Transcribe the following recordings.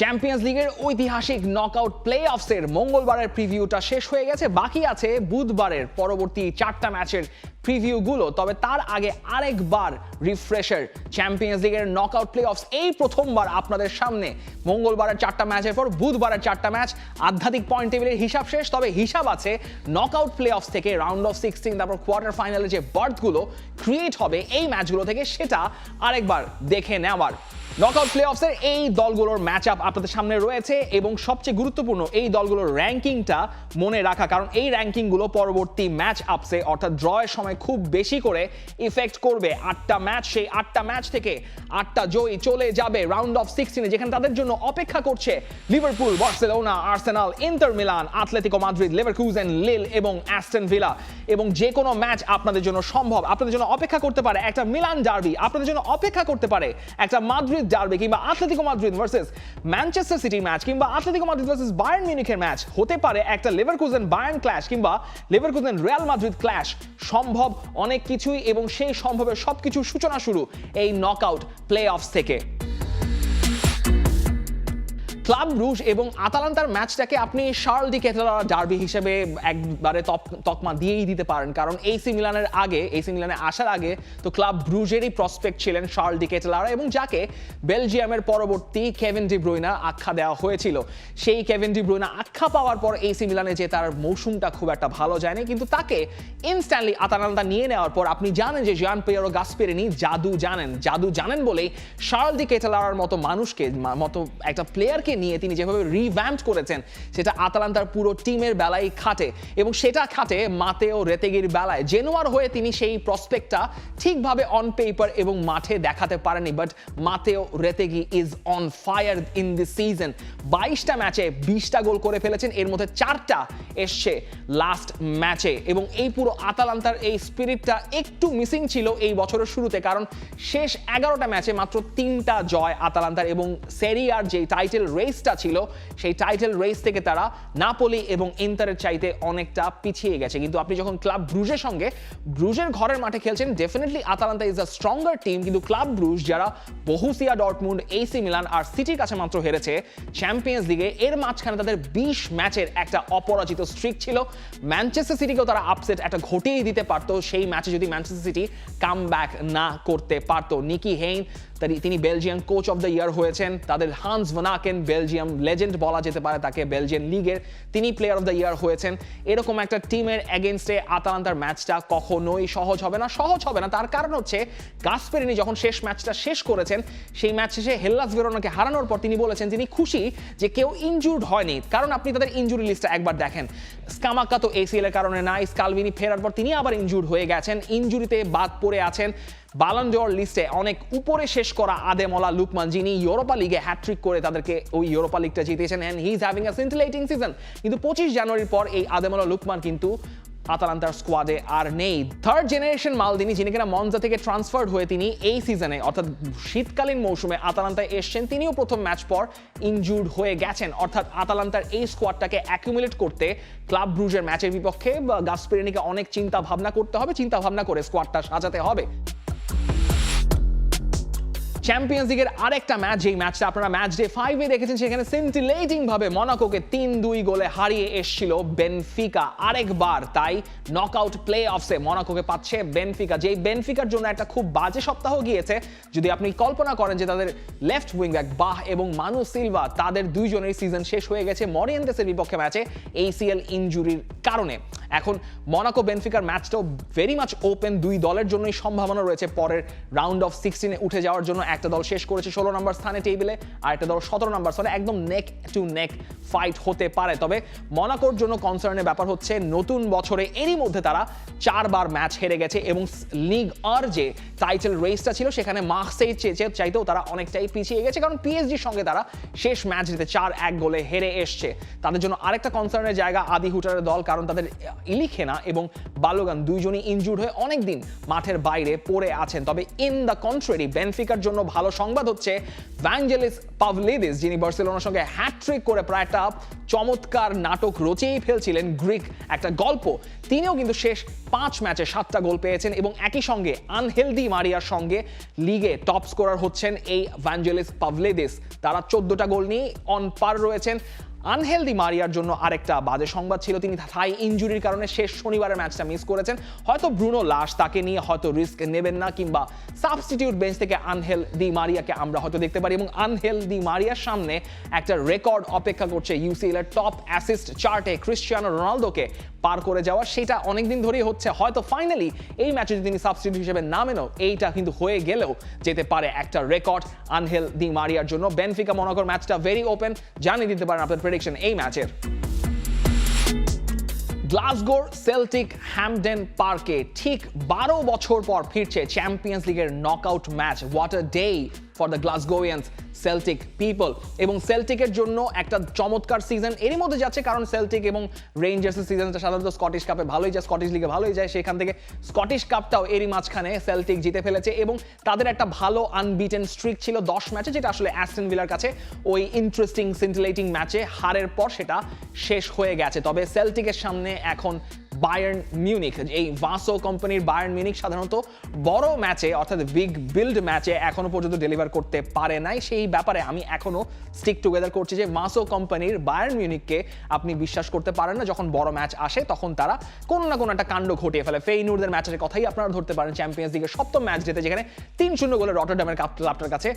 Champions লিগের ঐতিহাসিক knockout play অফসের মঙ্গলবারের প্রিভিউটা শেষ হয়ে গেছে। বাকি আছে বুধবারের পরবর্তী চারটা ম্যাচের প্রিভিউগুলো তবে তার আগে আরেকবার রিফ্রেশার চ্যাম্পিয়ন্স লিগের নকআউট প্লে অফস এই প্রথমবার আপনাদের সামনে। মঙ্গলবারের চারটা ম্যাচের পর বুধবারের চারটা ম্যাচ আধ্যাত্মিক পয়েন্ট টেবিলের হিসাব শেষ, তবে হিসাব আছে নকআউট প্লে অফস থেকে রাউন্ড অফ সিক্সটিন তারপর কোয়ার্টার ফাইনালে যে বার্থগুলো ক্রিয়েট হবে, এই ম্যাচগুলো থেকে সেটা আরেকবার দেখে নেওয়ার। নকআউট প্লে অফসের এই দলগুলোর ম্যাচ আপ আপনাদের সামনে রয়েছে এবং সবচেয়ে গুরুত্বপূর্ণ এই দলগুলোর র্যাঙ্কিংটা মনে রাখা, কারণ এই র্যাঙ্কিংগুলো পরবর্তী ম্যাচ আপসে অর্থাৎ ড্রয়ের সময় খুব বেশি করে ইফেক্ট করবে। আটটা ম্যাচ সেই আটটা ম্যাচ থেকে আটটা জয়ী চলে যাবে রাউন্ড অফ সিক্সটিনে যেখানে তাদের জন্য অপেক্ষা করছে Liverpool Barcelona Arsenal Inter Milan Atletico Madrid Leverkusen Lille এবং অ্যাস্টন ভিলা এবং যে কোনো ম্যাচ আপনাদের জন্য সম্ভব। আপনাদের জন্য অপেক্ষা করতে পারে একটা মিলান ডার্বি আপনাদের জন্য অপেক্ষা করতে পারে একটা মাদ্রিদ ডার্বি কিংবা Atletico Madrid versus Manchester City match কিংবা আতলেটিকো মাদ্রিদ ভার্সেস বায়ার্ন মিউনিখের ম্যাচ হতে পারে একটা লেভারকুজেন বায়ার্ন ক্ল্যাশ কিংবা লেভারকুজেন রিয়াল মাদ্রিদ ক্ল্যাশ সম্ভব অনেক কিছুই এবং সেই সম্ভবের সবকিছুর সূচনা শুরু এই নক আউট প্লে অফস থেকে। ক্লাব রুশ এবং আতালান্তার ম্যাচটাকে আপনি শার্ল ডি ডার্বি হিসেবে একবারে তক- তকমা দিয়েই দিতে পারেন। কারণ এসি মিলানের আগে এসি মিলানে আসার আগে তো ক্লাব ব্রুজেরই প্রসপেক্ট ছিলেন শার্ল ডি কেটলারা এবং যাকে বেলজিয়ামের পরবর্তী কেভিন ডি ব্রুইনা আখ্যা দেওয়া হয়েছিল। সেই কেভিন ডি ব্রুইনা আখ্যা পাওয়ার পর এসি মিলানে যে তার মৌসুমটা খুব একটা ভালো যায়নি। কিন্তু তাকে ইনস্ট্যান্টলি আতালান্তা নিয়ে নেওয়ার পর আপনি জানেন যে জিয়ান পেয়ারো গাসপেরিনি জাদু জানেন। জাদু জানেন বলেই শার্ল ডি কেটেলার মতো মানুষকে মতো একটা প্লেয়ারকে নিয়ে তিনি যেভাবে রিভ্যাম্প করেছেন, সেটা আতালান্তার পুরো টিমের বেলায় খাটে। এবং সেটা খাটে মাতেও রেতেগির বেলায়। জেনুয়ার হয়ে তিনি সেই প্রসপেক্টটা ঠিকভাবে অন পেপার এবং মাঠে দেখাতে পারেনি but Mateo Retegui is on fire in this season বাইশটা ম্যাচে বিশটা গোল করে ফেলেছেন, এর মধ্যে চারটা এসছে লাস্ট ম্যাচে এবং এই পুরো আতালান্তার এই স্পিরিটটা একটু মিসিং ছিল এই বছরের শুরুতে, কারণ শেষ এগারোটা ম্যাচে মাত্র তিনটা জয় আতালান্তার এবং সেরিয়ার যে টাইটেল রেসটা ছিল, সেই টাইটেল রেস থেকে তারা নাপোলি এবং ইন্টারের চাইতে অনেকটা পিছিয়ে গেছে। কিন্তু আপনি যখন ক্লাব ব্রুজের সঙ্গে ব্রুজের ঘরের মাঠে খেলছেন definitely Atalanta is a stronger team কিন্তু ক্লাব ব্রুজ যারা বহুসিয়া ডটমুন্ড এসি মিলান আর সিটির কাছে মাত্র হেরেছে চ্যাম্পিয়ন্স লিগে এর মাঝখানে তাদের বিশ ম্যাচের একটা অপরাজিত স্ট্রিক ছিল। ম্যানচেস্টার সিটিকেও তারা আপসেট একটা ঘটিয়ে দিতে পারতো, সেই ম্যাচে যদি ম্যানচেস্টার সিটি কাম ব্যাক না করতে পারতো। নিকি হেইন তিনি Belgium coach of the year হয়েছেন। তাদের হান্স ভানাকেন বেলজিয়াম লেজেন্ড বলা যেতে পারে তাকে বেলজিয়ান লিগের তিনি প্লেয়ার অফ দ্য ইয়ার হয়েছেন। এরকম একটা টিমের এগেনস্টে আতালান্তার ম্যাচটা কখনোই সহজ হবে না। সহজ হবে না, তার কারণ হচ্ছে গাসপেরিনি যখন শেষ ম্যাচটা শেষ করেছেন, সেই ম্যাচ শেষে হেল্লাস ভেরোনাকে হারানোর পর তিনি বলেছেন তিনি খুশি যে কেউ ইনজুর্ড হয়নি। কারণ আপনি তাদের ইনজুরি লিস্টটা একবার দেখেন। স্কামাক্কা তো এসিএল এর কারণে নাই, স্কালভিনি ফেরার পর তিনি আবার ইনজুর্ড হয়ে গেছেন। ইনজুরিতে বাদ পড়ে আছেন। বালান্ডোর লিস্টে অনেক উপরে শেষ করা আদেমলা লুকমান, যিনি ইউরোপা লিগে হ্যাট্রিক করে তাদেরকে ওই ইউরোপা লিগটা জিতেছেন and he is having a scintillating season কিন্তু পঁচিশ জানুয়ারির পর এই আদেমলা লুকমান কিন্তু আতালান্তার স্কোয়াডে আর নেই। থার্ড জেনারেশন মালদিনি, যিনি কিনা মনজা থেকে ট্রান্সফার্ড হয়ে তিনি এই সিজনে অর্থাৎ শীতকালীন মৌসুমে আতালান্তায় এসছেন, তিনিও প্রথম ম্যাচ পর ইনজুর্ড হয়ে গেছেন। অর্থাৎ আতালান্তার এই স্কোয়াডটাকে অ্যাকুমুলেট করতে ক্লাব ব্রুজের ম্যাচের বিপক্ষে গাসপেরিনিকে অনেক চিন্তা ভাবনা করতে হবে, চিন্তা ভাবনা করে স্কোয়াডটা সাজাতে হবে। চ্যাম্পিয়ন্স লিগের আরেকটা ম্যাচ যেই ম্যাচটা আপনারা ম্যাচ ডে ফাইভে দেখেছেন, সেখানে সিন্টিলেটিং ভাবে মনাকোকে তিন দুই গোলে হারিয়ে এসেছিল বেনফিকা আরেকবার। তাই নকআউট প্লে অফসে মনাকোকে পাচ্ছে বেনফিকা। যেই বেনফিকার জন্য একটা খুব বাজে সপ্তাহ গিয়েছে, যদি আপনি কল্পনা করেন যে তাদের লেফট উইং ব্যাক বাহ এবং মানু সিলভা, তাদের দুইজনের সিজন শেষ হয়ে গেছে মরিয়েন্তেসের বিপক্ষে ম্যাচে এইসিএল ইনজুরির কারণে। এখন মনাকো বেনফিকার ম্যাচটাও ভেরি মাচ ওপেন দুই দলের জন্যই সম্ভাবনা রয়েছে। পরের রাউন্ড অফ সিক্সটিনে উঠে যাওয়ার জন্য একটা দল শেষ করেছে ষোলো নম্বর স্থানে টেবিলে আর একটা দল সতেরো নম্বর স্থানে একদম নেক টু নেক ফাইট হতে পারে। তবে মনাকোর জন্য কনসার্নের ব্যাপার হচ্ছে, নতুন বছরে এরই মধ্যে তারা চারবার ম্যাচ হেরে গেছে এবং লিগ আর যে টাইটেল রেসটা ছিল, সেখানে মার্কসেই চাইতেও তারা অনেকটাই পিছিয়ে গেছে। কারণ পিএসজির সঙ্গে তারা শেষ ম্যাচ জিতে চার এক গোলে হেরে এসছে। তাদের জন্য আরেকটা কনসার্নের জায়গা আদি হুটারের দল, কারণ তাদের ইলিখেনা এবং বালোগান দুইজনই ইনজুর্ড হয়ে অনেকদিন মাঠের বাইরে পড়ে আছেন। তবে ইন দ্য কন্ট্রারি বেনফিকার জন্য ভালো সংবাদ হচ্ছে ভ্যাঞ্জেলিস পাভলিদিস যিনি বার্সেলোনার সঙ্গে হ্যাট্রিক করে প্রায় একটা চমৎকার নাটক রচেই ফেলছিলেন গ্রিক একটা গল্প। তিনিও কিন্তু শেষ পাঁচ ম্যাচে সাতটা গোল পেয়েছেন এবং একই সঙ্গে আনহেলদি মারিয়ার সঙ্গে লিগে টপ স্কোরার হচ্ছেন এই ভ্যাঞ্জেলিস পাভলেদিস তারা চোদ্দটা গোল নিয়ে অন পার রয়েছেন। আনহেলদি মারিয়ার জন্য আরেকটা বাজে সংবাদ ছিল। তিনি থাই ইঞ্জুরির কারণে শেষ শনিবারের ম্যাচটা মিস করেছেন। হয়তো ব্রুনো লাশ তাকে নিয়ে হয়তো রিস্ক নেবেন না কিংবা সাবস্টিটিউট বেঞ্চ থেকে আনহেল দি মারিয়াকে আমরা হয়তো দেখতে পারি এবং আনহেল দি মারিয়ার সামনে একটা রেকর্ড অপেক্ষা করছে ইউসিএল এর টপ অ্যাসিস্ট চার্টে ক্রিশ্চিয়ানো রোনালদোকে পার করে যাওয়া। সেটা অনেকদিন ধরেই হচ্ছে। হয়তো ফাইনালি এই ম্যাচে যদি তিনি সাবস্টিটিউট হিসেবে নামেনও, এইটা কিন্তু হয়ে গেলেও যেতে পারে একটা রেকর্ড আনহেল দি মারিয়ার জন্য। বেনফিকা মনোকর ম্যাচটা ভেরি ওপেন জানিয়ে দিতে পারেন আপনার প্রেডিকশন এই ম্যাচের। গ্লাসগোর সেলটিক হ্যামডেন পার্কে ঠিক বারো বছর পর ফিরছে চ্যাম্পিয়ন্স লিগের knockout match. What a day for the Glaswegians Celtic people এবং সেল্টিকের জন্য একটা চমৎকার সিজন এরই মধ্যে যাচ্ছে, কারণ সেলটিক এবং রেঞ্জার্সের সিজনটা সাধারণত স্কটিশ কাপে ভালোই যায় স্কটিশ লিগে ভালোই যায়। সেখান থেকে স্কটিশ কাপটাও এরই মাঝখানে সেলটিক জিতে ফেলেছে এবং তাদের একটা ভালো আনবিটেন স্ট্রিক ছিল দশ ম্যাচে যেটা আসলে অ্যাস্টন ভিলার কাছে ওই ইন্টারেস্টিং সিন্টিলেটিং ম্যাচে হারের পর সেটা শেষ হয়ে গেছে। তবে সেলটিকের সামনে এখন বায়ার্ন মিউনিক এই ভাসো কোম্পানির বায়ার্ন মিউনিক সাধারণত বড় ম্যাচে অর্থাৎ বিগ বিল্ড ম্যাচে এখনও পর্যন্ত ডেলিভার করতে পারে নাই। সেই ব্যাপারে আমি এখনও স্টিক টুগেদার করছি যে মাসো কোম্পানির বায়ার্ন মিউনিককে আপনি বিশ্বাস করতে পারেন না, যখন বড় ম্যাচ আসে, তখন তারা কোনো না কোনো একটা কাণ্ড ঘটিয়ে ফেলে। ফেইনুরদের ম্যাচের কথাই আপনারা ধরতে পারেন চ্যাম্পিয়ন্স লিগের সপ্তম ম্যাচ যেতে, যেখানে তিন শূন্য গোলে রটারডামের ক্লাবটার কাছে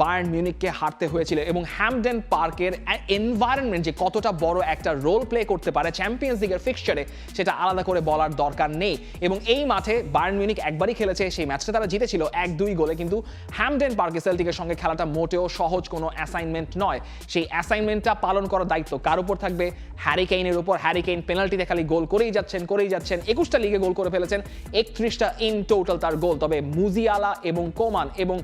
বায়ার্ন মিউনিককে হারতে হয়েছিল এবং হ্যামডেন পার্কের এনভায়রনমেন্ট যে কতটা বড় একটা রোল প্লে করতে পারে চ্যাম্পিয়ন্স লিগের ফিক্সচারে সেটা আলাদা করে বলার দরকার নেই। এবং এই মাঠে বায়ার্ন মিউনিক একবারই খেলেছে, সেই ম্যাচটা তারা জিতেছিল এক দুই গোলে। কিন্তু হ্যামডেন পার্কে সেল্টিকের সঙ্গে খেলাটা মোটেও সহজ কোনো অ্যাসাইনমেন্ট নয়। সেই অ্যাসাইনমেন্টটা পালন করার দায়িত্ব কার উপর থাকবে? হ্যারি কেইনের উপর। হ্যারি কেইন পেনাল্টিতে খালি গোল করেই যাচ্ছেন করেই যাচ্ছেন। একুশটা লিগে গোল করে ফেলেছেন, একত্রিশটা ইন টোটাল তার গোল। তবে মুজিয়ালা এবং কোমান এবং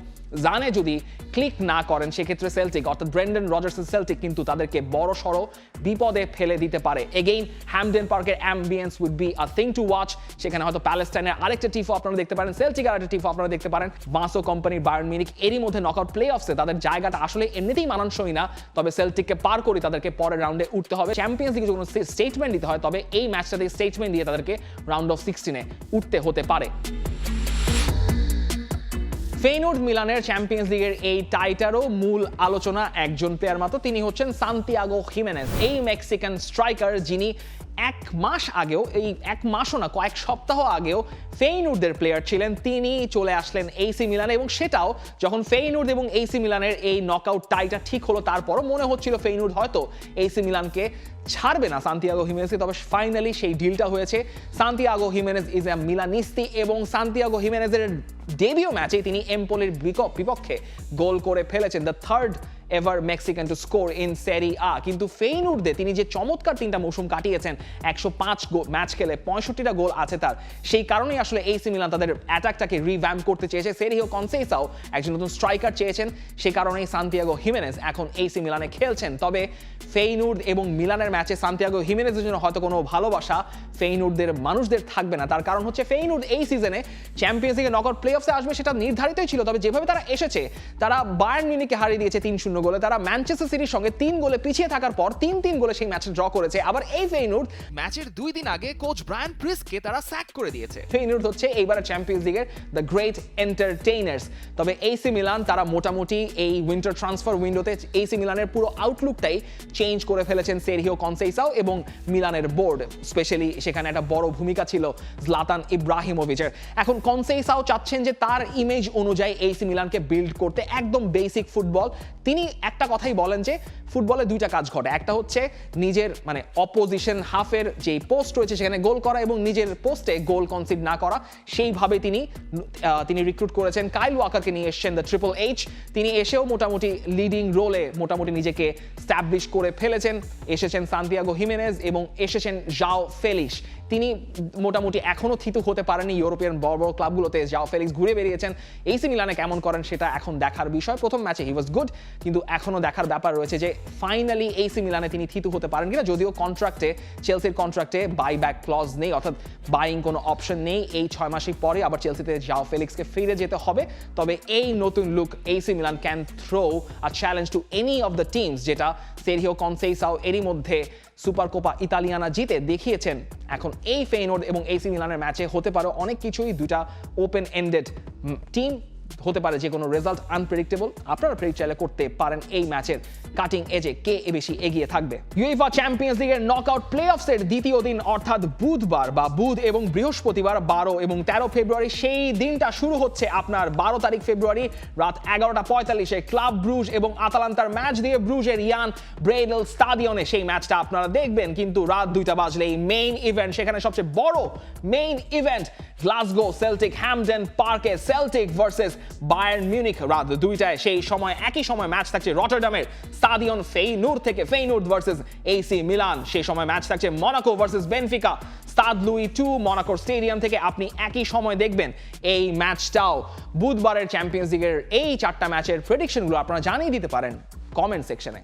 জানে যদি ক্লিক না করেন, সেক্ষেত্রে সেল্টিক অর্থাৎ ব্রেন্ডন রজার্সের সেল্টিক কিন্তু তাদেরকে বড় সড়ো বিপদে ফেলে দিতে পারে। এগেইন হ্যামডেন পার্কের ambience would be a thing to watch সেখানে হয়তো প্যালেস্টাইনের আরেকটা টিফো আপনারা দেখতে পারেন সেল্টিক আরেকটা টিফো আপনারা দেখতে পারেন। বাসো কোম্পানির বায়ার্ন মিনিক এরই মধ্যে নকআউট প্লে অফসে তাদের জায়গাটা আসলে এমনিতেই মানানসই না। তবে সেল্টিককে পার করে তাদেরকে পরের রাউন্ডে উঠতে হবে। চ্যাম্পিয়ন্স লিগে যখন স্টেটমেন্ট দিতে হয়, তবে এই ম্যাচটাতে স্টেটমেন্ট দিয়ে তাদেরকে রাউন্ড অফ সিক্সটিনে উঠতে হতে পারে। ফেইনুড মিলানের চ্যাম্পিয়ন্স লিগের এই টাইটারও মূল আলোচনা একজন প্লেয়ার মাত্র। তিনি হচ্ছেন সান্তিয়াগো হিমেনেস। এই মেক্সিকান স্ট্রাইকার যিনি এক মাস আগেও, এই এক মাসও না, কয়েক সপ্তাহ আগেও ফেইনুডদের প্লেয়ার ছিলেন, তিনি চলে আসলেন এইসি মিলানে এবং সেটাও যখন ফেইনুড এবং এইসি মিলানের এই নকআউট টাইটা ঠিক হলো, তারপরও মনে হচ্ছিল ফেইনুড হয়তো এইসি মিলানকে ছাড়বে না সান্তিয়াগো হিমেনেজকে তবে ফাইনালি সেই ডিলটা হয়েছে। সান্তিয়াগো হিমেনেজ ইজ এ মিলানিস্তি এবং সান্তিয়াগো হিমেনেজের ডেবিও ম্যাচে তিনি এম্পোলের বিপক্ষে গোল করে ফেলেছেন। The third ever Mexican to score in Serie A কিন্তু ফেইনুর্দে তিনি যে চমৎকার তিনটা মৌসুম কাটিয়েছেন, একশো পাঁচ ম্যাচ খেলে পঁয়ষট্টিটা গোল আছে তার। সেই কারণেই আসলে এই মিলান তাদের অ্যাটাকটাকে রিভ্যাম্প করতে চেয়েছে। সেরিও কনসেসাও একজন নতুন স্ট্রাইকার চেয়েছেন। সে কারণেই সান্তিয়াগো হিমেনেস এখন এই মিলানে খেলছেন। তবে ফেইনুর্দ এবং মিলানের ম্যাচে সান্তিয়াগো হিমেনেসের জন্য হয়তো কোনো ভালোবাসা ফেইনুর্দের মানুষদের থাকবে না। তার কারণ হচ্ছে ফেইনুর্দ এই সিজনে চ্যাম্পিয়ন্স লিগে নকআউট প্লে অফসে আসবে সেটা নির্ধারিতই ছিল। তবে যেভাবে তারা এসেছে, তারা বায়ার্ন মিউনিককে হারিয়ে দিয়েছে তিন শূন্য গোলে তারা ম্যানচেস্টার সিটির সঙ্গে তিন গোলে পিছিয়ে থাকার পর তিন তিন গোলে সেই ম্যাচ ড্র করেছে। আবার এই ফেইনুর্দ ম্যাচের দুই দিন আগে কোচ ব্রায়ান প্রিসকে তারা স্যাক করে দিয়েছে। ফেইনুর্দ হচ্ছে এইবারের চ্যাম্পিয়ন্স লিগের দ্য গ্রেট এন্টারটেইনার্স তবে এইসি মিলান তারা মোটামুটি এই উইন্টার ট্রান্সফার উইন্ডোতে এইসি মিলানের পুরো আউটলুকটাই চেঞ্জ করে ফেলেছেন সেরহিও কনসেইসাও এবং মিলানের বোর্ড স্পেশালি সেখানে একটা বড় ভূমিকা ছিল জলাতান ইব্রাহিমোভিচের এখন কনসেইসাও চাচ্ছেন যে তার ইমেজ অনুযায়ী এইসি মিলানকে বিল্ড করতে। একদম বেসিক ফুটবল তিনি একটা কথাই বলেন যে ফুটবলে দুইটা কাজ ঘটে। একটা হচ্ছে নিজের মানে অপোজিশন হাফের যে পোস্ট রয়েছে সেখানে গোল করা এবং নিজের পোস্টে গোল কনসিড না করা। সেইভাবে তিনি তিনি রিক্রুট করেছেন। কাইল ওয়াকারকে নিয়ে এসেছেন দ্য ট্রিপল এইচ তিনি এসেও মোটামুটি লিডিং রোলে মোটামুটি নিজেকে স্ট্যাবলিশ করে ফেলেছেন। এসেছেন সান্তিয়াগো হিমেনেজ এবং এসেছেন জাও ফেলিশ তিনি মোটামুটি এখনও থিতু হতে পারেনি ইউরোপিয়ান বড় বড় ক্লাবগুলোতে। যাও, ফেলিক্স ঘুরে বেরিয়েছেন। এইসি মিলানে কেমন করেন সেটা এখন দেখার বিষয়। প্রথম ম্যাচে হি ওয়াজ গুড কিন্তু এখনও দেখার ব্যাপার রয়েছে যে ফাইনালি এসি মিলানে তিনি থিতু হতে পারেন কিনা। যদিও কন্ট্রাক্টে চেলসির কন্ট্রাক্টে বাই ব্যাক ক্লজ নেই, অর্থাৎ বাইং কোনো অপশন নেই এই ছয় মাসের পরে। আবার চেলসিতে যাও, ফেলিক্সকে ফিরে যেতে হবে। তবে এই নতুন look AC Milan can throw a challenge to any of the teams যেটা সেরিও কনসেইসাও এরই মধ্যে সুপার কোপা ইতালিয়ানা জিতে দেখিয়েছেন এখন এই ফেইনোড এবং এসি মিলানের ম্যাচে হতে পারে। অনেক কিছুই দুটা ওপেন এন্ডেড টিম হতে পারে যে কোনো রেজাল্ট আনপ্রেডিক্টেবল আপনারা প্রেডিক্ট চাইলে করতে পারেন এই ম্যাচের কাটিং এজে কে এ বেশি এগিয়ে থাকবে? ইউএফা চ্যাম্পিয়ন্স লিগের নকআউট প্লে অফসের দ্বিতীয় দিন, অর্থাৎ বুধবার বা বুধ এবং বৃহস্পতিবার, বারো এবং তেরো ফেব্রুয়ারি, সেই দিনটা শুরু হচ্ছে আপনার বারো তারিখ ফেব্রুয়ারি রাত এগারোটা পঁয়তাল্লিশে। ক্লাব ব্রুজ এবং আতালান্তার ম্যাচ দিয়ে ব্রুজের ইয়ান ব্রেডেল স্টাডিয়নে সেই ম্যাচটা আপনারা দেখবেন, কিন্তু রাত দুইটা বাজলে এই মেইন ইভেন্ট সেখানে সবচেয়ে বড় main event Glasgow Celtic Hampden পার্কে সেল্টিক ভার্সেস বায়ার্ন মিউনিক রাত দুইটায় সেই সময়, একই সময় ম্যাচ থাকছে রটারডামের স্টাডিয়ন ফেইনুর থেকে ফেইনুর ভার্সেস এসি মিলান সেই সময় ম্যাচ থাকছে Monaco versus Benfica Stade Louis two মনাকোর stadium থেকে আপনি একই সময় দেখবেন এই ম্যাচটাও বুধবারের চ্যাম্পিয়ন্স লিগের এই চারটা ম্যাচের প্রেডিকশনগুলো আপনারা জানিয়ে দিতে পারেন। কমেন্ট সেকশনে